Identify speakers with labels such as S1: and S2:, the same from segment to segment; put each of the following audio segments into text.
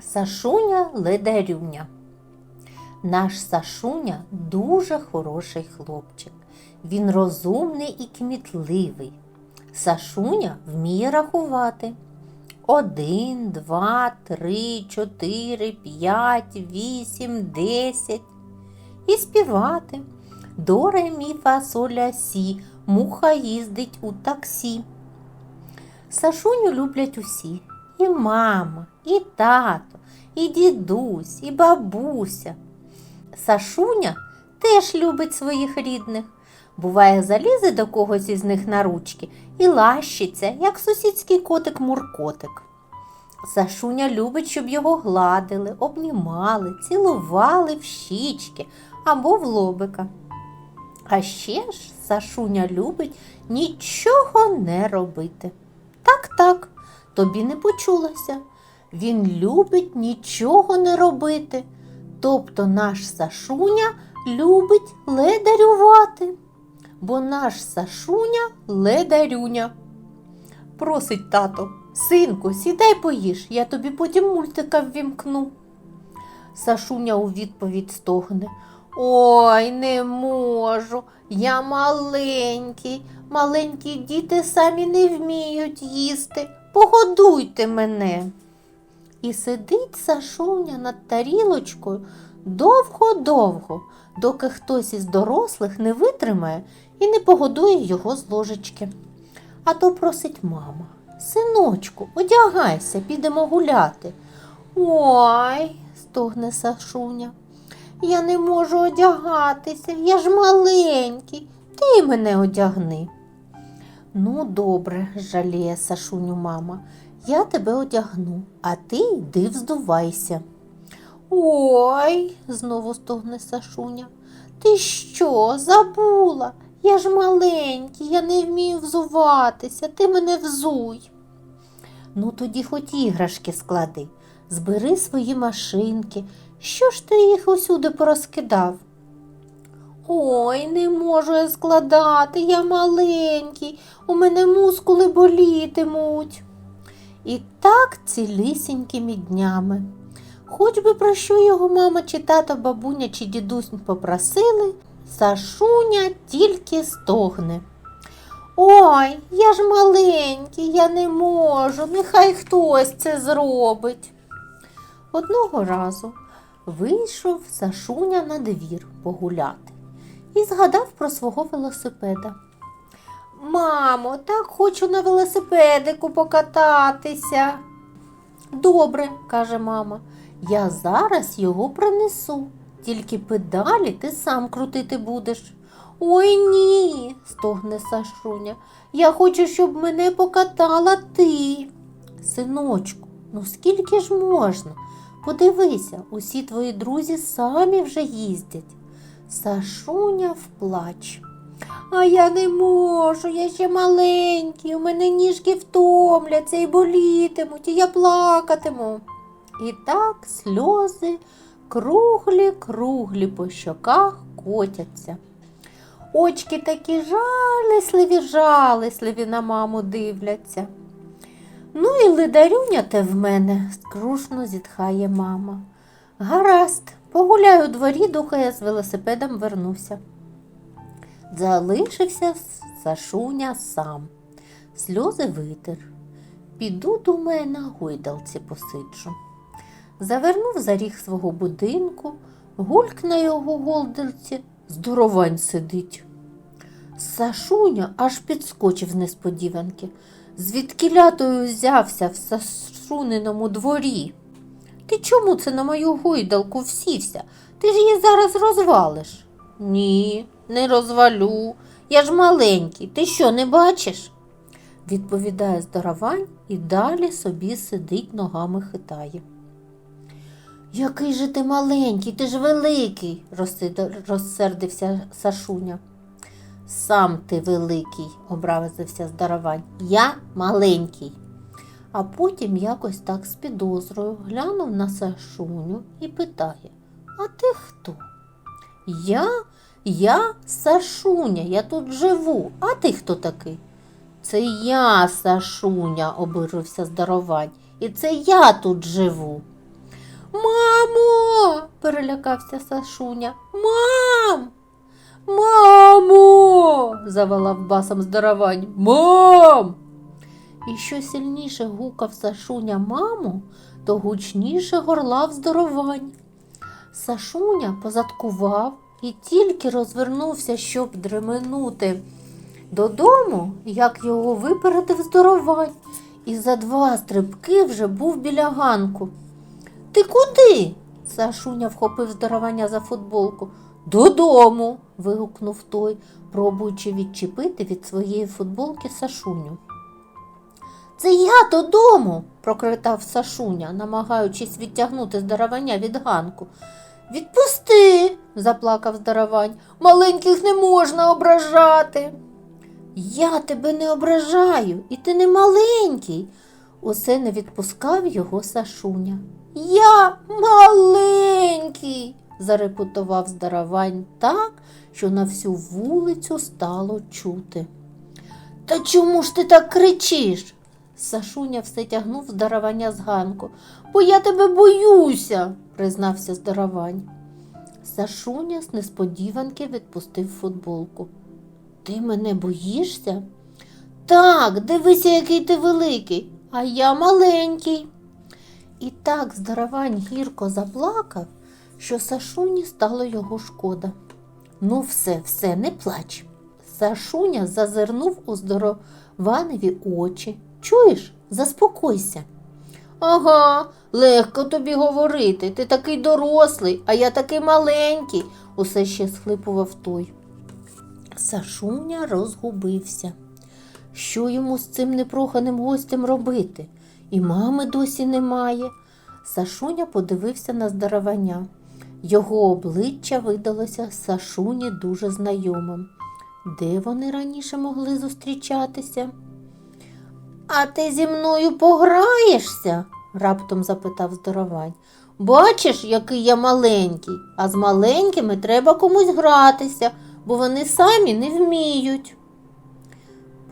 S1: Сашуня ледарюня. Наш Сашуня дуже хороший хлопчик. Він розумний і кмітливий. Сашуня вміє рахувати. Один, два, три, чотири, п'ять, вісім, десять. І співати. До ре, мі, фа, соль, сі. Муха їздить у таксі. Сашуню люблять усі. І мама, і тато, і дідусь, і бабуся. Сашуня теж любить своїх рідних. Буває, залізе до когось із них на ручки і лащиться, як сусідський котик Муркотик. Сашуня любить, щоб його гладили, обнімали, цілували в щічки або в лобика. А ще ж Сашуня любить нічого не робити. Так, так, тобі не почулося. Він любить нічого не робити. Тобто наш Сашуня любить ледарювати, бо наш Сашуня ледарюня. Просить тато, синку, сідай поїж, я тобі потім мультика ввімкну. Сашуня у відповідь стогне. Ой, не можу, я маленький. Маленькі діти самі не вміють їсти. Погодуйте мене. І сидить Сашуня над тарілочкою довго-довго, доки хтось із дорослих не витримає і не погодує його з ложечки. А то просить мама. Синочку, одягайся, підемо гуляти. Ой, стогне Сашуня. Я не можу одягатися, я ж маленький, ти мене одягни. Ну, добре, жаліє Сашуню мама. Я тебе одягну, а ти йди вздувайся. Ой, знову стогне Сашуня. Ти що, забула? Я ж маленький, я не вмію взуватися, ти мене взуй. Ну, тоді хоч іграшки склади, збери свої машинки. Що ж ти їх усюди порозкидав? Ой, не можу я складати, я маленький, у мене мускули болітимуть. І так цілісінькими днями. Хоч би про що його мама чи тато, бабуня чи дідусь попросили, Сашуня тільки стогне. Ой, я ж маленький, я не можу, нехай хтось це зробить. Одного разу вийшов Сашуня на двір погуляти і згадав про свого велосипеда. Мамо, так хочу на велосипедику покататися. Добре, каже мама, я зараз його принесу, тільки педалі ти сам крутити будеш. Ой ні, стогне Сашуня. Я хочу, щоб мене покатала ти. Синочку, ну скільки ж можна? Подивися, усі твої друзі самі вже їздять. Сашуня вплач. А я не можу, я ще маленький, у мене ніжки втомляться і болітимуть, і я плакатиму. І так сльози круглі, круглі по щоках котяться. Очки такі жалісливі, жалісливі на маму дивляться. Ну і лидарюня те в мене, скрушно зітхає мама. Гаразд, погуляю у дворі, доки я з велосипедом вернуся. Залишився Сашуня сам. Сльози витер. Піду, думає, на гойдалці посиджу. Завернув за ріг свого будинку, гульк на його голдерці, здоровань сидить. Сашуня аж підскочив з несподіванки. Звідки лятою взявся в Сашуниному дворі? Ти чому це на мою гойдалку всівся? Ти ж її зараз розвалиш. Ні, не розвалю. Я ж маленький. Ти що, не бачиш? відповідає здоровань і далі собі сидить, ногами хитає. Який же ти маленький, ти ж великий, розсердився Сашуня. Сам ти великий, образився здоровань. Я маленький. А потім якось так з підозрою глянув на Сашуню і питає: А ти хто? Я? Я Сашуня, я тут живу. А ти хто такий? Це я, Сашуня, обурився здоровань, і це я тут живу. Мамо. перелякався Сашуня. Мам. Мамо. заволав басом здоровань. Мам. І що сильніше гукав Сашуня маму, то гучніше горлав здоровань. Сашуня позадкував і тільки розвернувся, щоб дременути додому, як його випередив здоровань, і за два стрибки вже був біля ганку. Ти куди? Сашуня вхопив здоровання за футболку. Додому. вигукнув той, пробуючи відчепити від своєї футболки Сашуню. Це я додому, прокритав Сашуня, намагаючись відтягнути здоровання від ганку. Відпусти, заплакав здоровань. Маленьких не можна ображати. Я тебе не ображаю, і ти не маленький. Усе не відпускав його Сашуня. Я маленький, зарепетував здоровань так, що на всю вулицю стало чути. Та чому ж ти так кричиш? Сашуня все тягнув здоровання з ганку. Бо я тебе боюся, признався здоровань. Сашуня з несподіванки відпустив футболку. Ти мене боїшся? Так, дивися, який ти великий, а я маленький. І так здоровань гірко заплакав, що Сашуні стало його шкода. Ну, все, все, не плач. Сашуня зазирнув у здорованеві очі. Чуєш, заспокойся. Ага, легко тобі говорити. Ти такий дорослий, а я такий маленький, усе ще схлипував той. Сашуня розгубився. Що йому з цим непроханим гостем робити? І мами досі немає. Сашуня подивився на здоровання. Його обличчя видалося Сашуні дуже знайомим. Де вони раніше могли зустрічатися? А ти зі мною пограєшся? раптом запитав здоровань. Бачиш, який я маленький, а з маленькими треба комусь гратися, бо вони самі не вміють.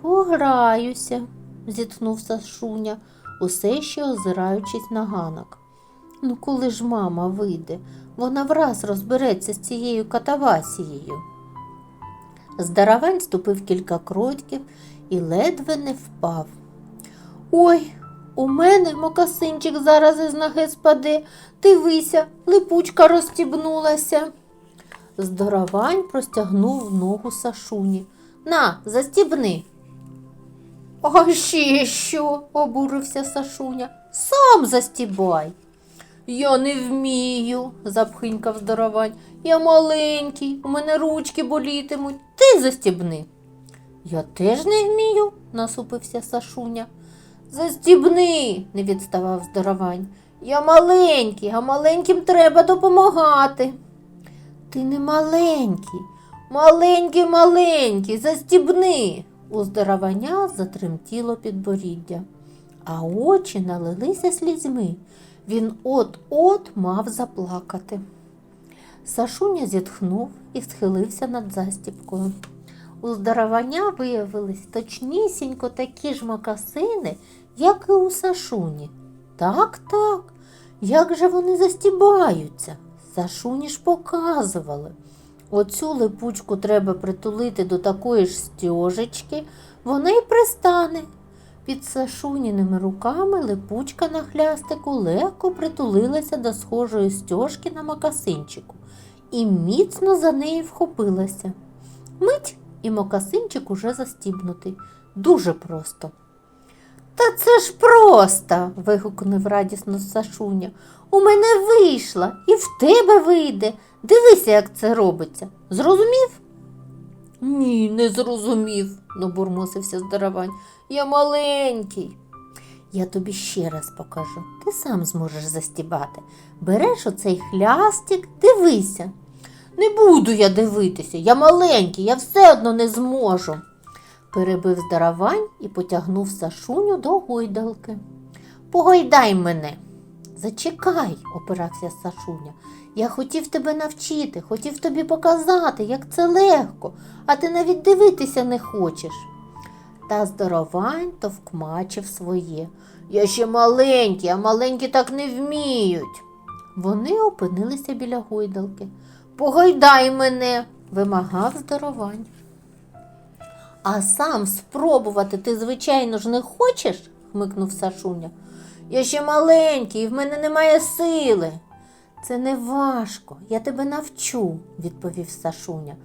S1: Пограюся, зітхнув Сашуня, усе ще озираючись на ганок. Ну, коли ж мама вийде, вона враз розбереться з цією катавасією. Здаравань ступив кілька кроків і ледве не впав. Ой, у мене мокасинчик зараз із ноги спаде. Дивися, липучка розстібнулася. Здоровань простягнув ногу Сашуні. На, застібни. А ще що? обурився Сашуня. Сам застібай. Я не вмію, запхинькав здоровань. Я маленький, у мене ручки болітимуть. Ти застібни. Я теж не вмію, насупився Сашуня. Застібни, не відставав здоровань. Я маленький, а маленьким треба допомагати. Ти не маленький, маленький, маленький, застібни. У здоровання затремтіло підборіддя, а очі налилися слізьми. Він от-от мав заплакати. Сашуня зітхнув і схилився над застібкою. У здоровання виявились точнісінько такі ж макасини, як і у Сашуні. Так, так, як же вони застібаються? Сашуні ж показували. Оцю липучку треба притулити до такої ж стьожечки, вона й пристане. Під Сашуніними руками липучка на хлястику легко притулилася до схожої стьожки на макасинчику і міцно за неї вхопилася. Мить і мокасинчик уже застібнутий. Дуже просто. Та це ж просто. вигукнув радісно Сашуня. У мене вийшло і в тебе вийде. Дивися, як це робиться. Зрозумів? Ні, не зрозумів, набурмосився здоровань. Я маленький. Я тобі ще раз покажу. Ти сам зможеш застібати. Береш оцей хлястик, дивися. Не буду я дивитися, я маленький, я все одно не зможу. Перебив здоровань і потягнув Сашуню до гойдалки. Погойдай мене. Зачекай, опирався Сашуня. Я хотів тебе навчити, хотів тобі показати, як це легко, а ти навіть дивитися не хочеш. Та здоровань товкмачив своє. Я ще маленький, а маленькі так не вміють. Вони опинилися біля гойдалки. Погойдай мене, вимагав здоровань. А сам спробувати ти, звичайно ж, не хочеш? хмикнув Сашуня. Я ще маленький, і в мене немає сили. Це не важко, я тебе навчу, відповів Сашуня.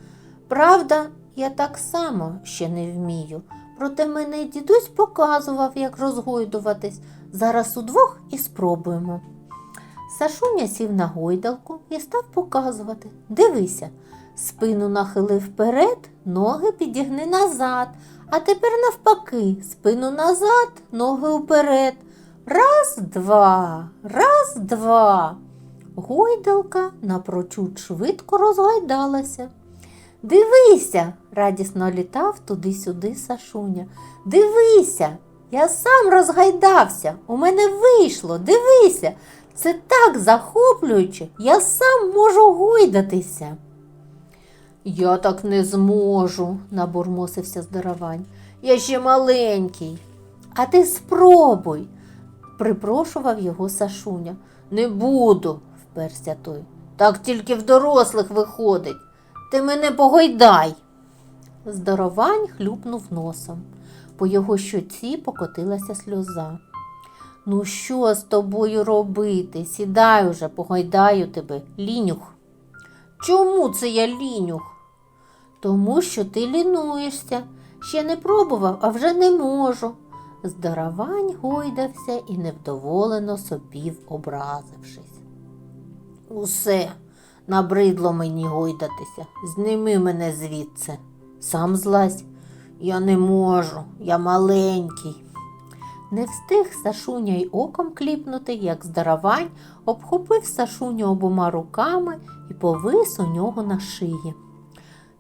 S1: Правда, я так само ще не вмію. Проте мене дідусь показував, як розгойдуватись. Зараз удвох і спробуємо. Сашуня сів на гойдалку і став показувати. Дивися, спину нахилив вперед, ноги підігни назад, а тепер навпаки, спину назад, ноги вперед. Раз, два, раз, два. Гойдалка напрочуд швидко розгойдалася. Дивися, радісно літав туди-сюди Сашуня. Дивися, я сам розгайдався, у мене вийшло, дивися, це так захоплююче, я сам можу гойдатися. Я так не зможу, набурмосився здоровань. Я ще маленький. А ти спробуй, припрошував його Сашуня. Не буду, вперся той. Так тільки в дорослих виходить. Ти мене погойдай. Здоровань хлюпнув носом. По його щоці покотилася сльоза. Ну, що з тобою робити? Сідай уже, погойдаю тебе, лінюх. Чому це я лінюх? Тому що ти лінуєшся. Ще не пробував, а вже не можу. Здоровань гойдався і невдоволено сопів, образившись. Усе, набридло мені гойдатися. Зніми мене звідси. Сам злазь. Я не можу, я маленький. Не встиг Сашуня й оком кліпнути, як здаровань обхопив Сашуню обома руками і повис у нього на шиї.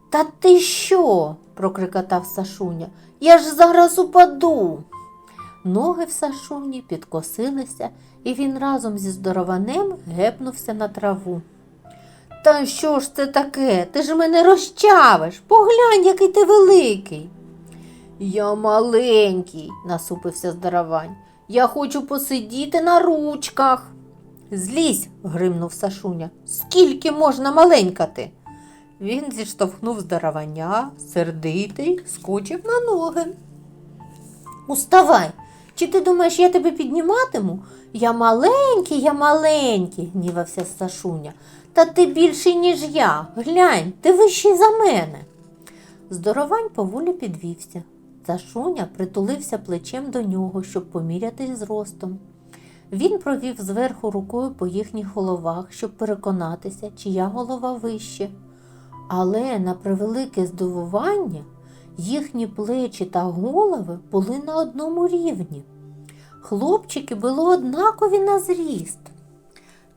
S1: Та ти що? прокрикотав Сашуня. Я ж зараз упаду. Ноги в Сашуні підкосилися, і він разом зі здорованем гепнувся на траву. Та що ж це таке? Ти ж мене розчавиш. Поглянь, який ти великий. Я маленький, насупився здоровань. Я хочу посидіти на ручках. Злізь, гримнув Сашуня. Скільки можна маленькати? Він зіштовхнув здоровання, сердитий, скочив на ноги. Уставай, чи ти думаєш, я тебе підніматиму? Я маленький, я маленький, гнівався Сашуня. Та ти більший, ніж я. Глянь, ти вищий за мене. Здоровань поволі підвівся. Сашуня притулився плечем до нього, щоб поміряти зростом. Він провів зверху рукою по їхніх головах, щоб переконатися, чия голова вище. Але на превелике здивування їхні плечі та голови були на одному рівні. Хлопчики були однакові на зріст.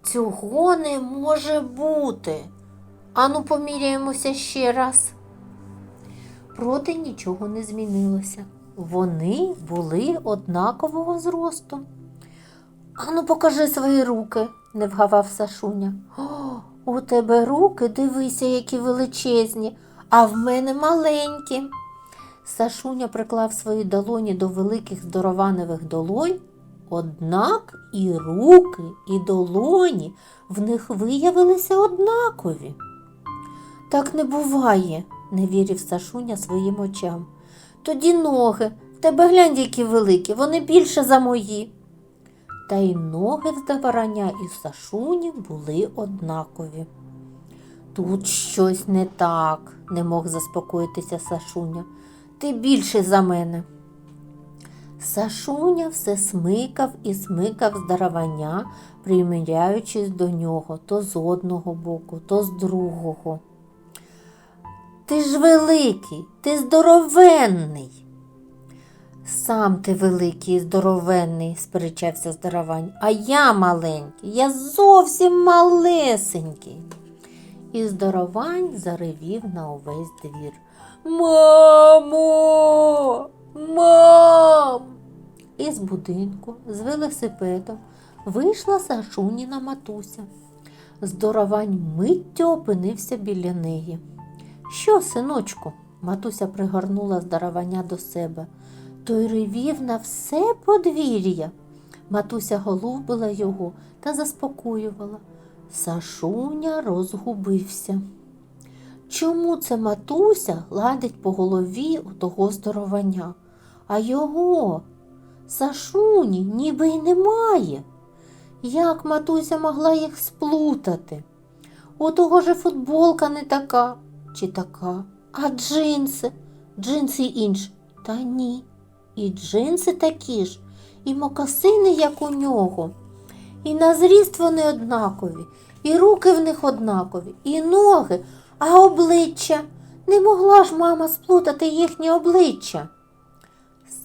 S1: Цього не може бути. Ану, поміряємося ще раз. Проте нічого не змінилося. Вони були однакового зросту. Ану, покажи свої руки, не вгавав Сашуня. О, у тебе руки, дивися, які величезні, а в мене маленькі. Сашуня приклав свої долоні до великих здорованевих долонь, однак і руки, і долоні в них виявилися однакові. Так не буває, не вірив Сашуня своїм очам. Тоді ноги, в тебе глянь, які великі, вони більше за мої. Та й ноги в здаварання і в Сашуні були однакові. Тут щось не так, не мог заспокоїтися Сашуня. Ти більше за мене. Сашуня все смикав і смикав здаравання, приміряючись до нього то з одного боку, то з другого. Ти ж великий, ти здоровенний. Сам ти великий і здоровенний, сперечався здаровань, а я маленький, я зовсім малесенький. І здоровань заревів на увесь двір. Мамо, мам. Із будинку з велосипедом вийшла Сашуніна матуся. Здоровань миттю опинився біля неї. Що, синочку? Матуся пригорнула здаровання до себе. Той ревів на все подвір'я. Матуся голубила його та заспокоювала. Сашуня розгубився. Чому це матуся гладить по голові у того здоровання, а його, Сашуні, ніби й немає? Як матуся могла їх сплутати? У того же футболка не така чи така, а джинси, джинси інші. Та ні. І джинси такі ж, і мокасини, як у нього. І на зріст вони однакові, і руки в них однакові, і ноги, а обличчя. Не могла ж мама сплутати їхнє обличчя.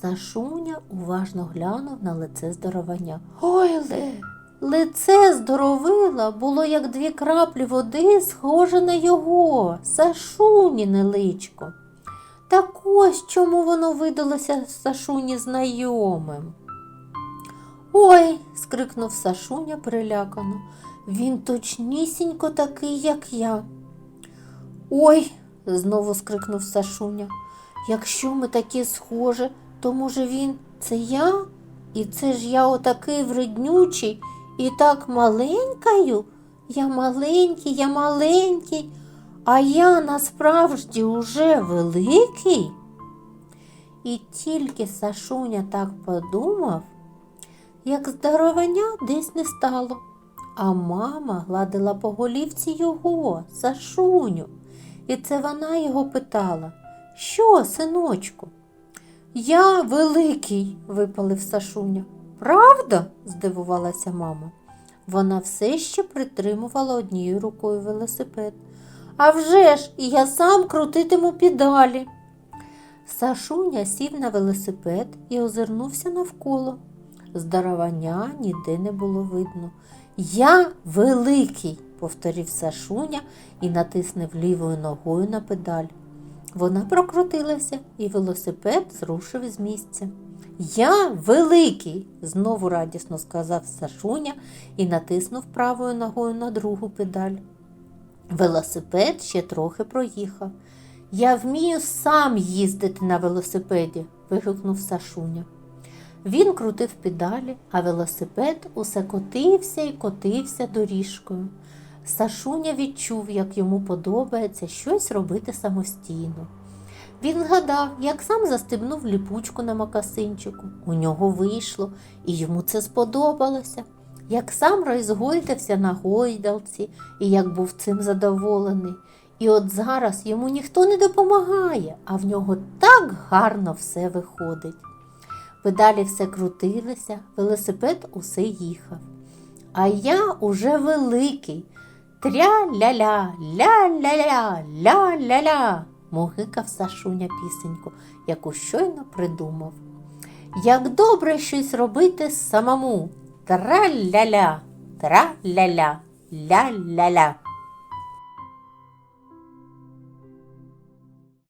S1: Сашуня уважно глянув на лице здоровання. Ой, ле, лице здоровила було, як дві краплі води, схоже на його, Сашуніне личко. Так ось чому воно видалося Сашуні знайомим. Ой, скрикнув Сашуня перелякано. Він точнісінько такий, як я. Ой, знову скрикнув Сашуня. Якщо ми такі схожі, то може він це я? І це ж я отакий вреднючий і так маленькаю? Я маленький, я маленький, а я насправді уже великий. І тільки Сашуня так подумав, як здоровання десь не стало, а мама гладила по голівці його, Сашуню, і це вона його питала, що, синочку? Я великий, випалив Сашуня. Правда? здивувалася мама. Вона все ще притримувала однією рукою велосипед. А вже ж, і я сам крутитиму педалі. Сашуня сів на велосипед і озирнувся навколо. Здаровання ніде не було видно. Я великий, повторив Сашуня і натиснув лівою ногою на педаль. Вона прокрутилася, і велосипед зрушив із місця. Я великий, знову радісно сказав Сашуня і натиснув правою ногою на другу педаль. Велосипед ще трохи проїхав. Я вмію сам їздити на велосипеді, вигукнув Сашуня. Він крутив педалі, а велосипед усе котився і котився доріжкою. Сашуня відчув, як йому подобається щось робити самостійно. Він згадав, як сам застебнув ліпучку на макасинчику. У нього вийшло, і йому це сподобалося. Як сам розгойдався на гойдалці і як був цим задоволений. І от зараз йому ніхто не допомагає, а в нього так гарно все виходить. Педалі все крутилися, велосипед усе їхав. А я уже великий. Тря-ля-ля, ля-ля-ля, ля-ля-ля, мугикав Сашуня пісеньку, яку щойно придумав. Як добре щось робити самому. Тра-ля-ля, тра-ля-ля, ля-ля-ля.